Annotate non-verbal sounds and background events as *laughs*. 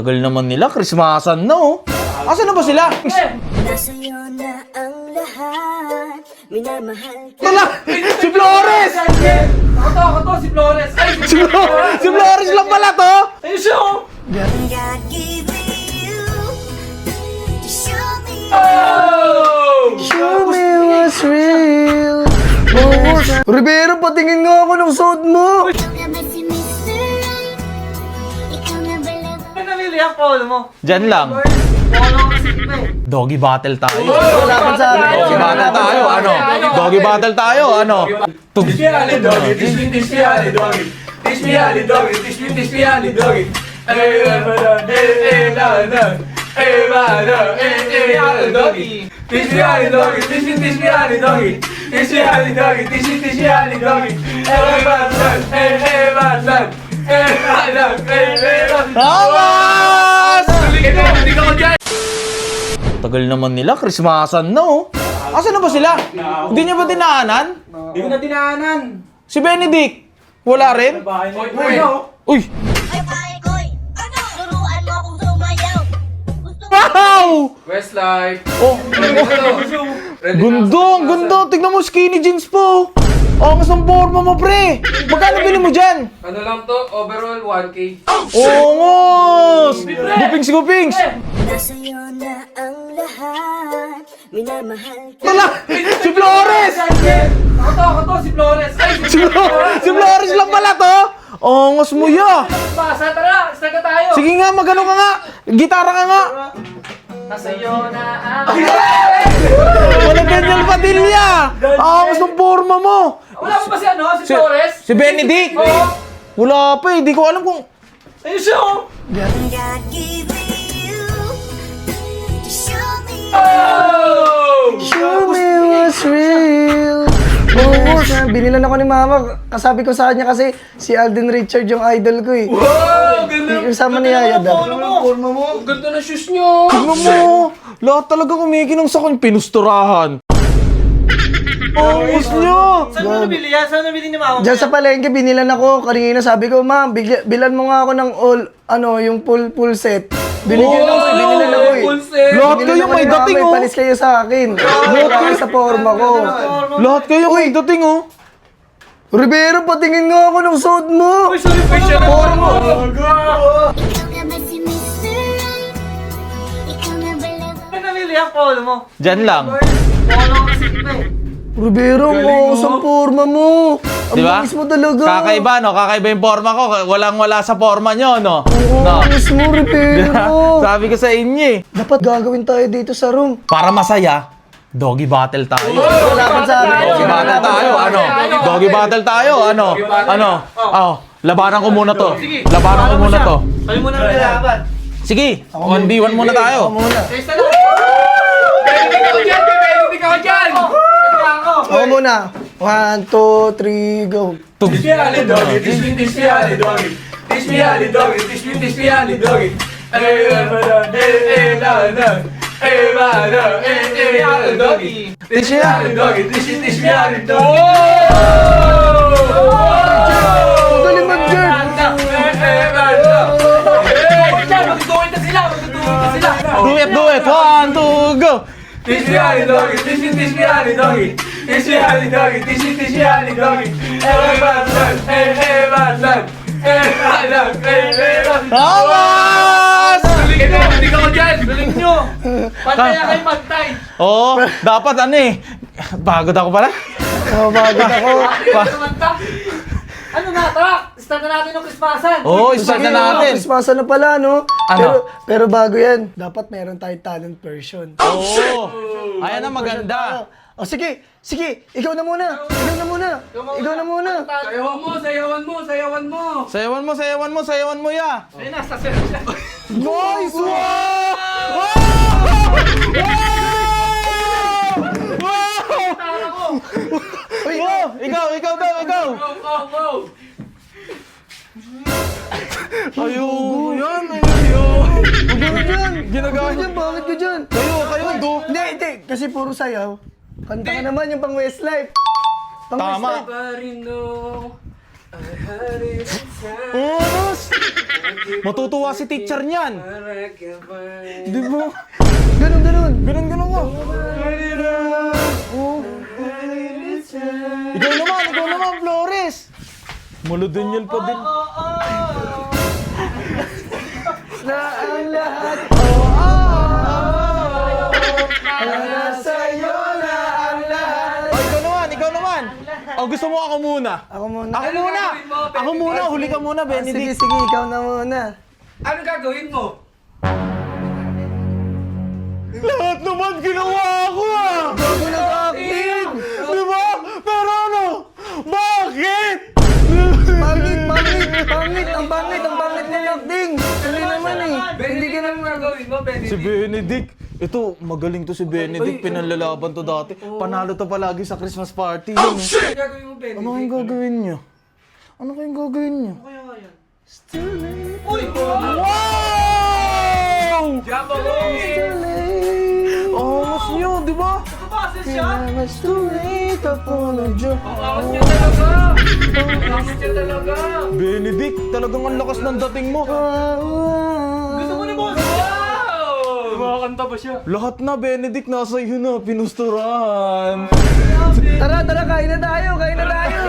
Tagal naman nila, Christmasan na oh. Asa na ba sila? Nasa iyo na ang lahat Minamahal ka Wala! Si Flores! Ako to, ako to, si Flores. Ay, Si, Flo- si Flores lang pala to! Ayun siya, oh. God giving you To show me Oh! Show me what's real. Rivero, patingin nga ako ng suot mo. Ikaw Ang phone mo? Diyan lang. Polo kasi pa eh. Doggy battle tayo. Sa. Doggy battle tayo, ano? Doggy battle tayo, ano? Teach me how to doggy, teach me, teach me how to doggy. Teach me how to doggy, teach me, teach me how to doggy. Hey, eh, eh. Hey, man, eh, eh, how to doggy. Teach me how to doggy, teach me, teach me how to doggy. Teach me how to doggy, teach me, teach me how to doggy. Hey, man, hey, hey, man. Hey, man, hey, hey, man, son. Ikaw, hindi ka ko dyan. Tagal naman nila, Christmasan na oh. Asa na ba sila? Hindi niya ba dinaanan? Hindi ko na dinaanan. Si Benedict? Wala rin? Uy, Uy! Ay, pare koy Ano? Turuan mo akong sumayaw Gusto mo Wow! Westlife. Oh, Ready na? gundo, ang gundo. Tignan mo, skinny jeans po. Angas ng forma mo, pre. Magkano bili mo dyan? Ano lang to? Overall, 1K. Ongos! Gupings, gupings! Nasa iyo na ang lahat Minamahal ka Wala! Si Flores! Ako to, ako to, si Flores. Ay, Si, Flo- si Flores lang pala to! Ongos mo ya! Basa, tara, na tayo. Sige nga, magano ka nga! Gitara ka nga! Nasa iyo na ang... Wala Daniel Padilla! Angas ng forma mo! Wala mo ba si ano, si Flores? Si Benedict! Oo. Wala pa eh, di ko alam kung... Ayun siya, oh. God giving you To show me Sa- binilan ako ni mama. Kasabi ko sa kanya kasi si Alden Richard yung idol ko eh. Wow! Ganda! Yung sama ni Yaya daw. Forma mo! Ganda na shoes nyo! Tignan mo! Lahat talaga kumikinang sa kanya, pinusturahan. Ongos nyo! Saan mo nabili yan? Saan nabili ni Mama? Diyan sa palengke, binilan ako. Kanina sabi ko, ma, bilan mo nga ako ng all, ano, yung full, full set. Binigyan ako, binilan ako eh. Full set! Lahat kayo ako may dating oh! Palis kayo sa akin. Lahat kayo sa forma ko. Lahat kayo may dating oh! Rivero, patingin nga ako ng suot mo. Uy, sorry po. Forma. Ikaw na ba si Mr. Right? Ikaw na ba love Saan nabili ang phone mo? Diyan lang. Polo kasi eh. Rivero, ang sa forma mo. Ang Di ba? bangis mo talaga. Kakaiba, no? Kakaiba yung forma ko. Walang wala sa forma nyo, no? Oo, No. ang bangis mo, Rivero. *laughs* Sabi ko sa inyo eh. Dapat gagawin tayo dito sa room. Para masaya, doggy battle tayo. Laban sa akin. Doggy battle tayo, ano? Doggy battle tayo, ano? Ano? Oh, labanan ko muna to. Labanan ko muna to. Kayo muna ang nilaban. Sige, 1v1 muna tayo. Ako muna. Testa dyan! Ako. Ako muna. One, two, three, go. Teach me to doggy, teach me, teach me to doggy. Teach me to doggy, teach me, teach me to doggy. Hey, eh, man, eh, eh, no, no. Hey, man, no, eh, eh, how to doggy. Teach me to doggy, teach me, teach me to doggy. Ang galing mag-jerk. Eh, eh, man, no. Dyan, magtutuwid na sila. Magtutuwid na sila. Do it, do it. One, two, go. Teach me to doggy, teach me, teach me to doggy. Me how to doggy, me, teach me how to doggy. Son. Eh, man, son, eh, eh, man, son. Tamas! Galing mo, hindi ka ko dyan! Nyo. Pantay na kayo, pantay. Oo, dapat ano eh. Pagod ako pala. Oh, bagod ako. Ano na, tara. Start na natin ng Christmasan. Oo, start na natin. Christmas na pala, no? Ano? Pero, pero bago yan, dapat meron tayong talent version. Oo. Ayan na maganda. O sige, sige, ikaw na muna. Ikaw na muna. Ikaw na muna. Sayawan mo, sayawan mo, sayawan mo! Sayawan mo, sayawan mo, sayawan mo ya. Ayun na, start na. Nice! Wow! Wow! Wow! Ikaw, ikaw daw, ikaw! Go, go, go! Ayun, yan, ayun. Huwag ka dyan. Ginagawa Huwag ka dyan, bakit ka dyan? Kayo, kayo, do. Hindi, hindi. Kasi puro sayaw. Kanta ka naman yung pang Westlife. Pang Tama. Westlife. No. Oras! Matutuwa si teacher niyan. Di ba? Ganun, ganun. Ganun, ganun ko. Oh. Ikaw naman, ikaw naman, Flores. Maludanyal pa din. Na gusto mo ako muna? Ako muna. Ako muna! gagawin mo, Benedict? Ako muna, huli ka muna, Ah, sige, Benedict. sige, ikaw na muna. Ano gagawin mo? Lahat naman ginawa ko ah! Bago nag-acting! Di ba? Pero ano? Bakit? Pangit, pangit, pangit, ang pangit, ang pangit ng acting. Hindi naman eh. Hindi Benedict, ka ano gagawin mo, Si Benedict? Ito, magaling to si Benedict. Pinanlalaban to dati. Panalo to palagi sa Christmas party. Yun, oh. Ano gagawin mo, Benedict? Ano kayong gagawin niyo? Ano kayong gagawin niyo? Uy! Wow! Jumbo Roll! Angas niyo, di ba? It's too late to apologize. Angas niya talaga! Angas niya talaga! Benedict, talagang ang lakas ng dating mo. Boss? Wow! Makakanta ba siya? Lahat na, Benedict, nasa iyo na, pinusturan. Tara, tara, kain na tayo, kain na tayo.